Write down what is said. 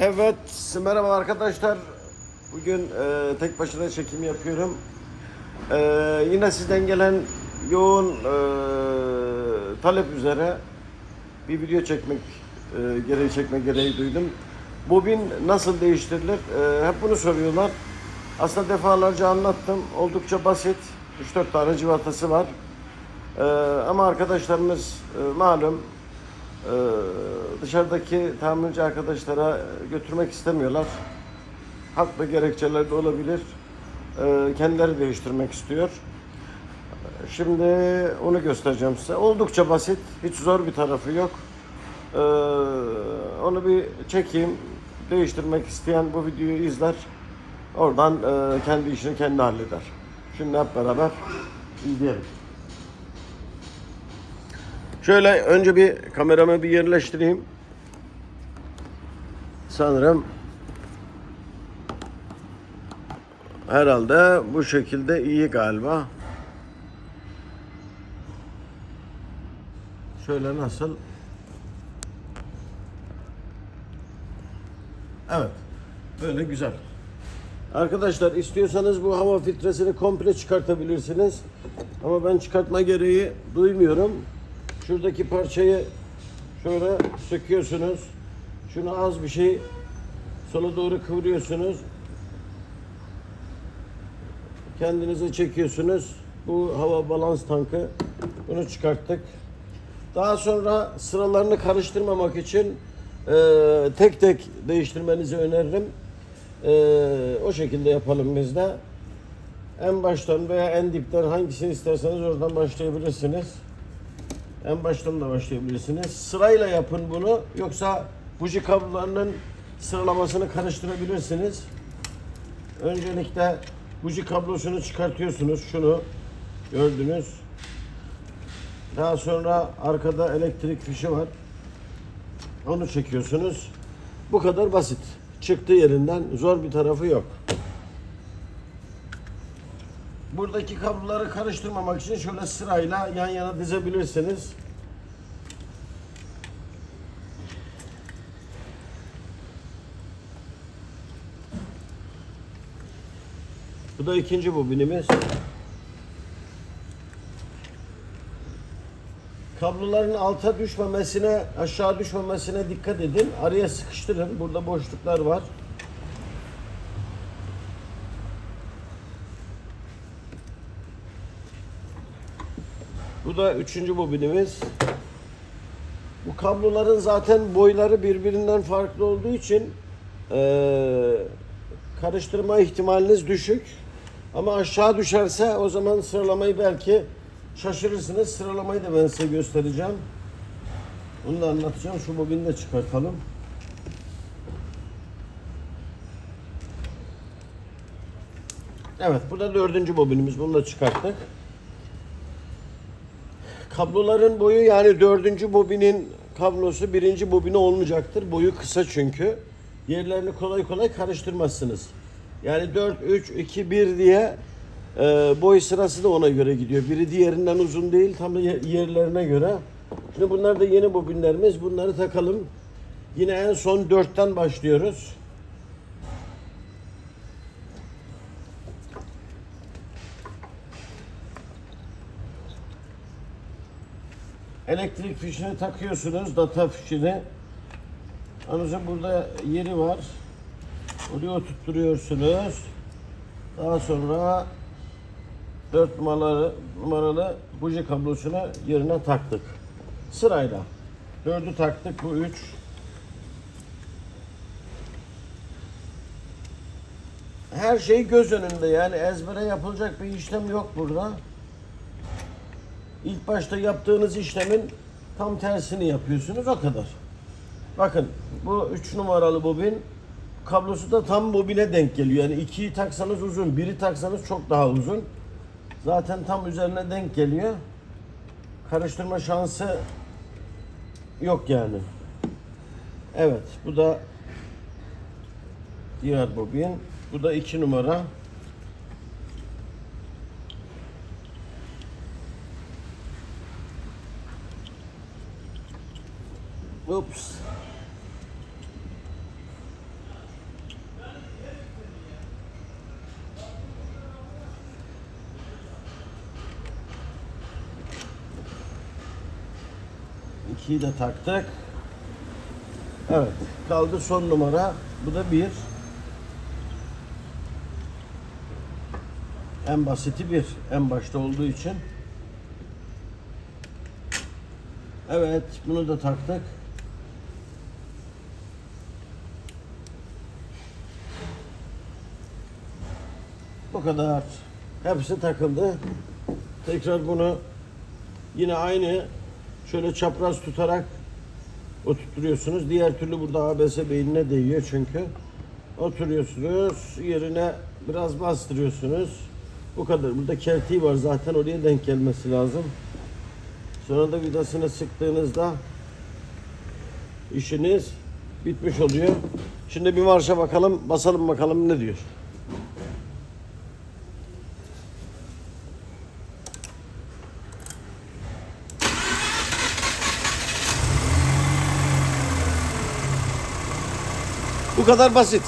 Evet, merhaba arkadaşlar. Bugün e, tek başına çekim yapıyorum. E, yine sizden gelen yoğun e, talep üzere bir video çekmek e, gereği çekme gereği duydum. Bobin nasıl değiştirilir? E, hep bunu soruyorlar. Aslında defalarca anlattım. Oldukça basit. 3-4 tane civatası var. E, ama arkadaşlarımız e, malum ee, dışarıdaki tamirci arkadaşlara götürmek istemiyorlar. Haklı gerekçeler de olabilir. Ee, kendileri değiştirmek istiyor. Şimdi onu göstereceğim size. Oldukça basit. Hiç zor bir tarafı yok. Ee, onu bir çekeyim. Değiştirmek isteyen bu videoyu izler. Oradan e, kendi işini kendi halleder. Şimdi hep beraber izleyelim. Şöyle önce bir kameramı bir yerleştireyim. Sanırım herhalde bu şekilde iyi galiba. Şöyle nasıl? Evet. Böyle güzel. Arkadaşlar istiyorsanız bu hava filtresini komple çıkartabilirsiniz. Ama ben çıkartma gereği duymuyorum. Şuradaki parçayı şöyle söküyorsunuz. Şunu az bir şey sola doğru kıvırıyorsunuz. Kendinize çekiyorsunuz. Bu hava balans tankı. Bunu çıkarttık. Daha sonra sıralarını karıştırmamak için e, tek tek değiştirmenizi öneririm. E, o şekilde yapalım biz de. En baştan veya en dipten hangisini isterseniz oradan başlayabilirsiniz. En baştan da başlayabilirsiniz. Sırayla yapın bunu. Yoksa buji kablolarının sıralamasını karıştırabilirsiniz. Öncelikle buji kablosunu çıkartıyorsunuz. Şunu gördünüz. Daha sonra arkada elektrik fişi var. Onu çekiyorsunuz. Bu kadar basit. Çıktığı yerinden zor bir tarafı yok. Buradaki kabloları karıştırmamak için şöyle sırayla yan yana dizebilirsiniz. Bu da ikinci bobinimiz. Kabloların alta düşmemesine, aşağı düşmemesine dikkat edin. Araya sıkıştırın. Burada boşluklar var. Bu da üçüncü bobinimiz. Bu kabloların zaten boyları birbirinden farklı olduğu için eee, karıştırma ihtimaliniz düşük. Ama aşağı düşerse o zaman sıralamayı belki şaşırırsınız. Sıralamayı da ben size göstereceğim. Onu da anlatacağım. Şu bobini de çıkartalım. Evet, bu da dördüncü bobinimiz. Bunu da çıkarttık. Kabloların boyu yani dördüncü bobinin kablosu birinci bobine olmayacaktır. Boyu kısa çünkü. Yerlerini kolay kolay karıştırmazsınız. Yani 4, 3, 2, 1 diye e, boy sırası da ona göre gidiyor. Biri diğerinden uzun değil tam da ye- yerlerine göre. Şimdi bunlar da yeni bobinlerimiz. Bunları takalım. Yine en son 4'ten başlıyoruz. Elektrik fişini takıyorsunuz, data fişini. Anlıca burada yeri var. Oraya oturtturuyorsunuz. Daha sonra 4 numaralı, numaralı buji kablosunu yerine taktık. Sırayla. 4'ü taktık, bu 3. Her şey göz önünde yani ezbere yapılacak bir işlem yok burada. İlk başta yaptığınız işlemin tam tersini yapıyorsunuz o kadar. Bakın bu 3 numaralı bobin kablosu da tam bobine denk geliyor. Yani ikiyi taksanız uzun, biri taksanız çok daha uzun. Zaten tam üzerine denk geliyor. Karıştırma şansı yok yani. Evet bu da diğer bobin. Bu da 2 numara. Oops. İkiyi de taktık. Evet. Kaldı son numara. Bu da bir. En basiti bir. En başta olduğu için. Evet. Bunu da taktık. Bu kadar. Hepsi takıldı. Tekrar bunu yine aynı şöyle çapraz tutarak oturtuyorsunuz. Diğer türlü burada ABS beynine değiyor çünkü. Oturuyorsunuz. Yerine biraz bastırıyorsunuz. Bu kadar. Burada kertiği var zaten oraya denk gelmesi lazım. Sonra da vidasını sıktığınızda işiniz bitmiş oluyor. Şimdi bir marşa bakalım. Basalım bakalım ne diyor. Bu kadar basit.